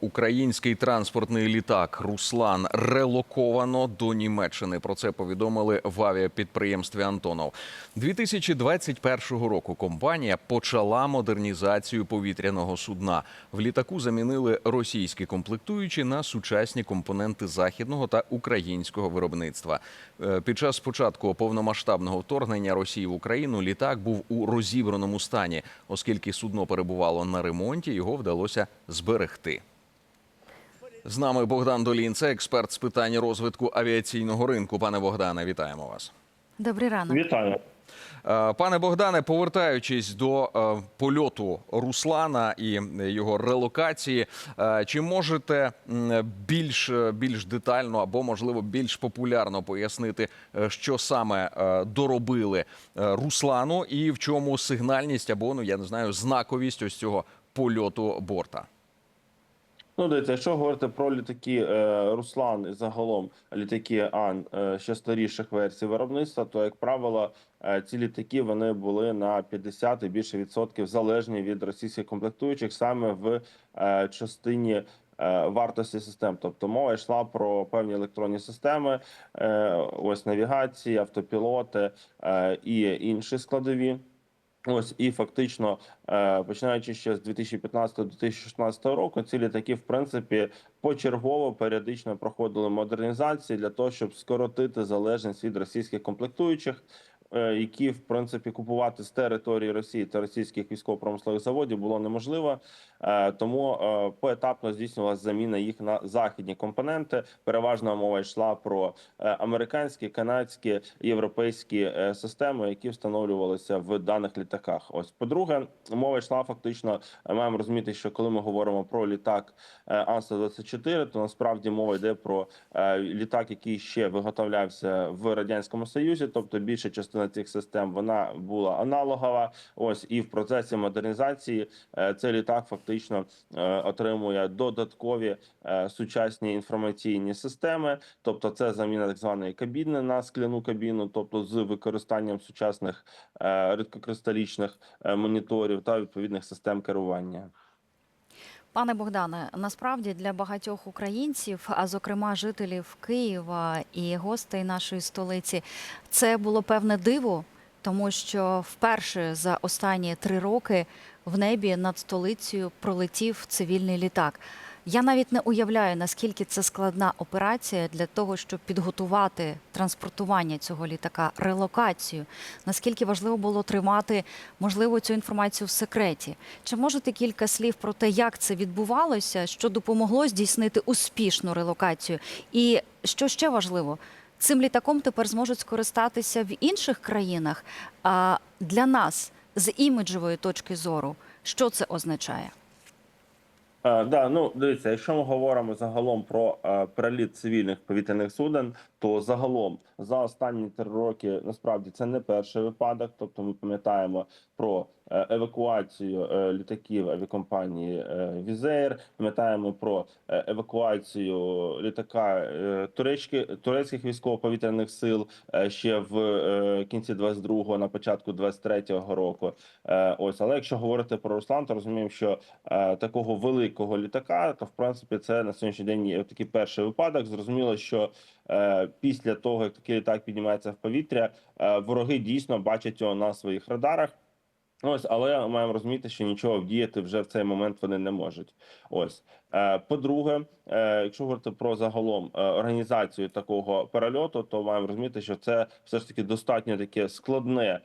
Український транспортний літак Руслан релоковано до Німеччини. Про це повідомили в авіапідприємстві Антонов. 2021 року компанія почала модернізацію повітряного судна. В літаку замінили російські комплектуючі на сучасні компоненти західного та українського виробництва. Е, Під час початку повномасштабного вторгнення Росії в Україну літак був у розібраному стані, оскільки судно перебувало на ремонті, його вдалося зберегти. З нами Богдан Долін, це експерт з питань розвитку авіаційного ринку. Пане Богдане, вітаємо вас. Добрий ранок. Вітаю. Е, Пане Богдане, повертаючись до е, польоту Руслана і його релокації, е, чи можете більш, більш детально або можливо більш популярно пояснити, що саме доробили Руслану, і в чому сигнальність або ну я не знаю знаковість ось цього польоту борта? Ну, дивіться, якщо говорити про літаки е, Руслан і загалом літаки Ан е, ще старіших версій виробництва, то як правило, е, ці літаки вони були на 50 і більше відсотків залежні від російських комплектуючих саме в частині. Вартості систем, тобто мова йшла про певні електронні системи, ось навігації, автопілоти і інші складові. Ось і фактично, е, починаючи ще з 2015-2016 року, ці літаки, в принципі, почергово періодично проходили модернізації для того, щоб скоротити залежність від російських комплектуючих, які в принципі купувати з території Росії та російських військово-промислових заводів було неможливо. Е, Тому е, поетапно здійснювалася заміна їх на західні компоненти. Переважно мова йшла про е, американські, канадські, європейські е, системи, які встановлювалися в даних літаках. Ось по-друге, мова йшла фактично. е, Маємо розуміти, що коли ми говоримо про літак е, Ан-124, то насправді мова йде про е, літак, який ще виготовлявся в радянському союзі, тобто більша частина цих систем вона була аналогова. Ось і в процесі модернізації е, цей літак фактично е, отримує додаткові е, сучасні інформаційні системи, тобто це заміна так званої кабіни на скляну кабіну, тобто з використанням сучасних рідкокристалічних моніторів та відповідних систем керування. Пане Богдане, насправді для багатьох українців, а зокрема жителів Києва і гостей нашої столиці, це було певне диво, тому що вперше за останні три роки в небі над столицею пролетів цивільний літак. Я навіть не уявляю, наскільки це складна операція для того, щоб підготувати транспортування цього літака, релокацію. Наскільки важливо було тримати можливо цю інформацію в секреті? Чи можете кілька слів про те, як це відбувалося, що допомогло здійснити успішну релокацію? І що ще важливо, цим літаком тепер зможуть скористатися в інших країнах. А для нас з іміджової точки зору, що це означає? Е, да, ну дивіться, якщо ми говоримо загалом про а, переліт цивільних повітряних суден, то загалом за останні три роки насправді це не перший випадок. Тобто, ми пам'ятаємо про е, евакуацію е, літаків авіакомпанії е, Візеєр, пам'ятаємо про е, евакуацію літака е, турецькі, турецьких військово-повітряних сил е, ще в е, кінці 22-го, на початку 23-го року. Е, ось, але якщо говорити про Руслан, то розуміємо, що е, такого великого літака, то в принципі це на сьогоднішній день такий перший випадок. Зрозуміло, що е, після того як такий літак піднімається в повітря, е, вороги дійсно бачать його на своїх радарах. Ось, але маємо розуміти, що нічого вдіяти вже в цей момент вони не можуть. Ось Е, по-друге, е, якщо говорити про загалом е, організацію такого перельоту, то маємо розуміти, що це все ж таки достатньо таке складне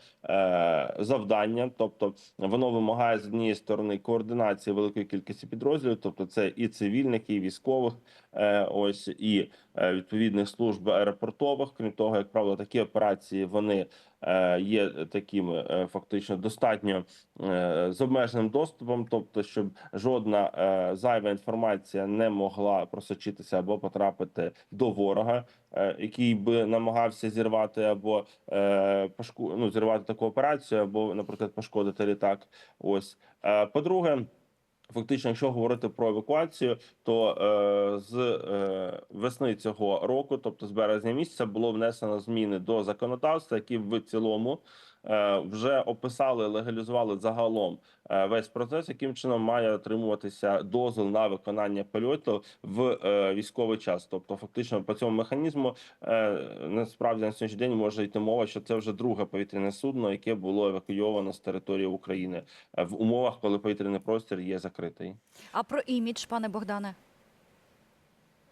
завдання, тобто воно вимагає з однієї сторони координації великої кількості підрозділів, тобто це і цивільних, і військових, ось і відповідних служб аеропортових. Крім того, як правило, такі операції вони є такими е, фактично достатньо е, з обмеженим доступом, тобто, щоб жодна е, зайва інформація не могла просочитися або потрапити до ворога, е, який би намагався зірвати або е, пошку... ну, зірвати таку операцію, або, наприклад, пошкодити літак. Ось Е, по-друге. Фактично, якщо говорити про евакуацію, то е, з е, весни цього року, тобто з березня місяця, було внесено зміни до законодавства, які в цілому вже описали, легалізували загалом е, весь процес, яким чином має отримуватися дозвіл на виконання польоту в е, військовий час. Тобто, фактично по цьому механізму е, насправді на сьогоднішній день може йти мова, що це вже друге повітряне судно, яке було евакуйовано з території України е, в умовах, коли повітряний простір є закритий. А про імідж, пане Богдане?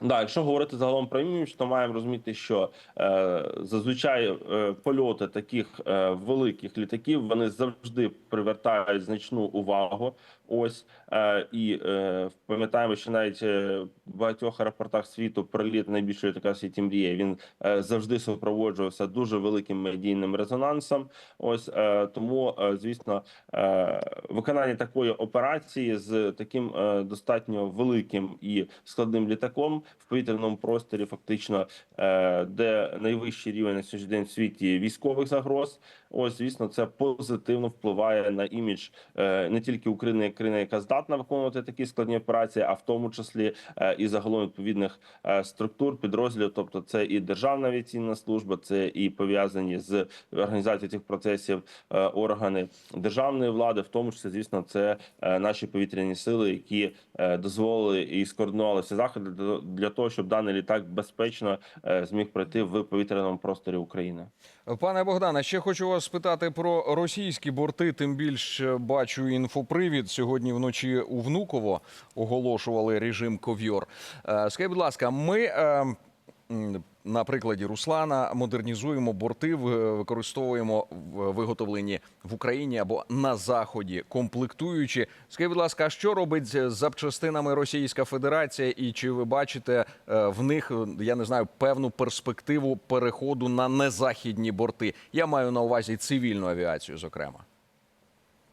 Да, якщо говорити загалом про імідж, то маємо розуміти, що е, зазвичай е, польоти таких е, великих літаків вони завжди привертають значну увагу. Ось е, і е, пам'ятаємо, що навіть е, в багатьох аеропортах світу приліт найбільшої літака в світі мріє. Він е, завжди супроводжувався дуже великим медійним резонансом. Ось е, тому, е, звісно, е, виконання такої операції з таким е, достатньо великим і складним літаком в повітряному просторі, фактично, е, де найвищий рівень на сьогоднішній день в світі військових загроз. Ось, звісно, це позитивно впливає на імідж е, не тільки України як країни, яка здатна виконувати такі складні операції, а в тому числі е, і загалом відповідних структур підрозділів. Тобто, це і державна авіаційна служба, це і пов'язані з організацією цих процесів органи державної влади, в тому числі, звісно, це наші повітряні сили, які дозволили і скоординували всі заходи для- для того, щоб даний літак безпечно е, зміг пройти в повітряному просторі України. Пане Богдане, ще хочу вас спитати про російські борти. Тим більше бачу інфопривід. Сьогодні вночі у Внуково оголошували режим ковьор. Е, Скажіть, будь ласка, ми е, на прикладі Руслана модернізуємо борти, використовуємо виготовлені в Україні або на заході, комплектуючи. Скажіть, будь ласка, що робить з запчастинами Російська Федерація, і чи ви бачите е, в них, е, я не знаю, певну перспективу переходу на незахідні борти? Я маю на увазі цивільну авіацію, зокрема.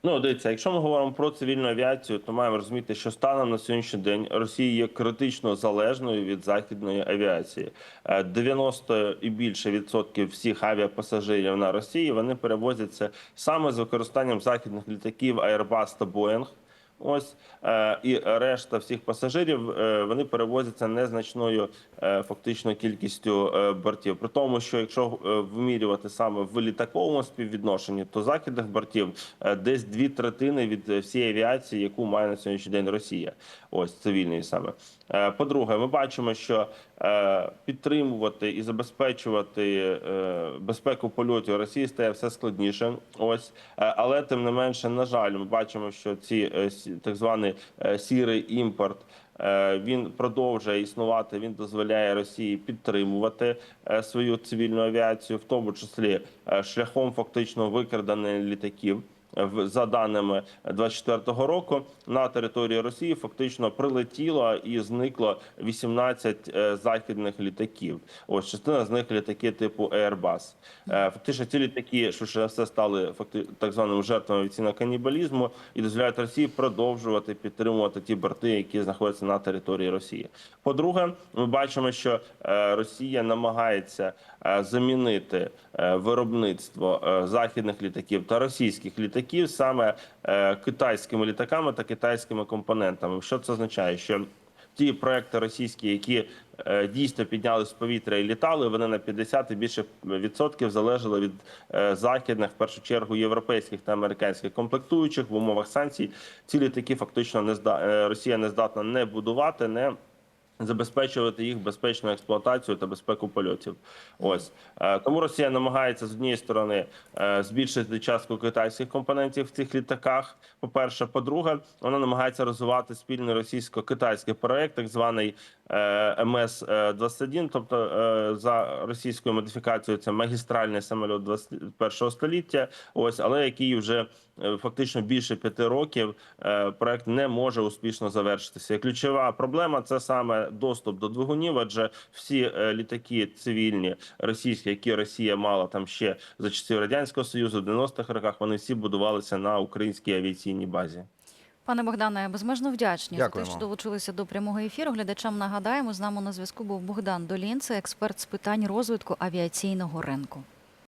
Ну, дивіться, якщо ми говоримо про цивільну авіацію, то маємо розуміти, що станом на сьогоднішній день Росія є критично залежною від західної авіації. Е, 90 і більше відсотків всіх авіапасажирів на Росії вони перевозяться саме з використанням західних літаків Airbus та Boeing. Ось е, і решта всіх пасажирів е, вони перевозяться незначною е, фактично кількістю бортів. При тому, що якщо вимірювати саме в літаковому співвідношенні, то західних бортів десь дві третини від всієї авіації, яку має на сьогоднішній день Росія. Ось цивільної саме. По-друге, ми бачимо, що підтримувати і забезпечувати безпеку польотів Росії стає все складніше. Ось, але тим не менше, на жаль, ми бачимо, що ці так званий е, сірий імпорт. е, Він продовжує існувати. Він дозволяє Росії підтримувати е, свою цивільну авіацію, в тому числі шляхом фактично викрадення літаків. За даними 24-го року на території Росії фактично прилетіло і зникло 18 е, західних літаків. Ось частина з них літаки типу Airbus. Е, Фактично, ці літаки за все стали факти так званим жертвами авіаційного канібалізму і дозволяють Росії продовжувати підтримувати ті борти, які знаходяться на території Росії. По-друге, ми бачимо, що е, Росія намагається замінити виробництво західних літаків та російських літаків саме е, китайськими літаками та китайськими компонентами. Що це означає? Що ті проекти російські, які е, дійсно підняли з повітря і літали, вони на 50 і більше відсотків залежали від е, західних, в першу чергу, європейських та американських комплектуючих в умовах санкцій. Ці літаки фактично не зда... Росія не здатна не будувати, не забезпечувати їх безпечну експлуатацію та безпеку польотів. Ось Е, тому Росія намагається з однієї сторони е, збільшити частку китайських компонентів в цих літаках. По перше, по-друге, вона намагається розвивати спільний російсько-китайський проект, так званий е, МС 21 тобто е, за російською модифікацією, це магістральний самоліт 21 століття. Ось але який вже е, фактично більше п'яти років е, проект не може успішно завершитися. Ключова проблема це саме доступ до двигунів, адже всі е, літаки цивільні російські, які Росія мала там ще за часів радянського союзу, в 90-х роках, вони всі будувалися на українській авіаційній базі. Пане Богдане, безмежно вдячні за те, що долучилися до прямого ефіру. Глядачам нагадаємо, з нами на зв'язку був Богдан Долінце, експерт з питань розвитку авіаційного ринку.